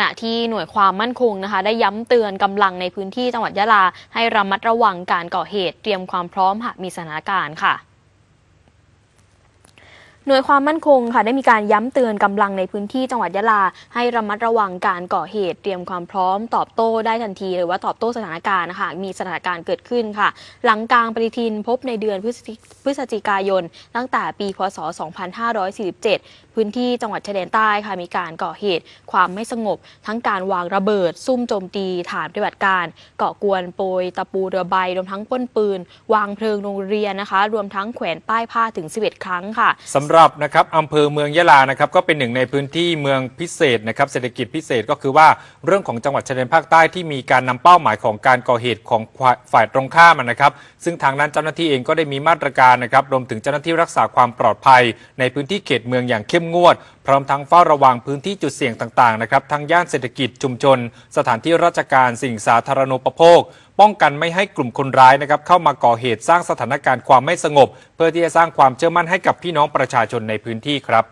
ขณะที่หน่วยความมั่นคงนะคะ ได้ย้ำเตือนกำลังในพื้นที่จังหวัดยะลา ให้ระมัดระวังการก่อเหตุเตรียมความพร้อมหากมีสถานการณ์ค่ะ หน่วยความมั่นคงค่ะได้มีการย้ำเตือนกำลังในพื้นที่จังหวัดยะลา ให้ระมัดระวังการก่อเหตุเตรียมความพร้อมตอบโต้ได้ทันที หรือว่าตอบโต้สถานการณ์นะคะมีสถานการณ์เกิดขึ้นค่ะ หลังกลางปฏิทินพบในเดือนพฤศจิกายน ตั้งแต่ปีพศ 2547 พื้นที่จังหวัดชายแดนใต้ค่ะมีการก่อเหตุความไม่สงบ ทั้งการวางระเบิด ซุ่มโจมตีฐานปฏิบัติการก่อกวนโปยตะปูเรือใบรวมทั้งป้นปืน วางเพลิงโรงเรียนนะคะ รวมทั้งแขวนป้ายผ้าถึง 11 ครั้งค่ะสำหรับับนะครับอำเภอเมืองยะลานะครับก็เป็นหนึ่งในพื้นที่เมืองพิเศษนะครับเศรษฐกิจพิเศษก็คือว่าเรื่องของจังหวัดชายแดนภาคใต้ที่มีการนำเป้าหมายของการก่อเหตุของฝ่ายตรงข้ามนะครับ ซึ่งทางนั้นเจ้าหน้าที่เองก็ได้มีมาตรการนะครับรวมถึงเจ้าหน้าที่รักษาความปลอดภัย ในพื้นที่เขตเมืองอย่างเข้มงวด พร้อมทั้งเฝ้าระวังพื้นที่จุดเสี่ยงต่างๆนะครับทั้งย่านเศรษฐกิจชุมชน สถานที่ราชการสิ่งสาธารณูปโภค ป้องกันไม่ให้กลุ่มคนร้ายนะครับเข้ามาก่อเหตุสร้างสถานการณ์ความไม่สงบ เพื่อที่จะสร้างความเชื่อมั่นให้กับพี่น้องประชาชนในพื้นที่ครับ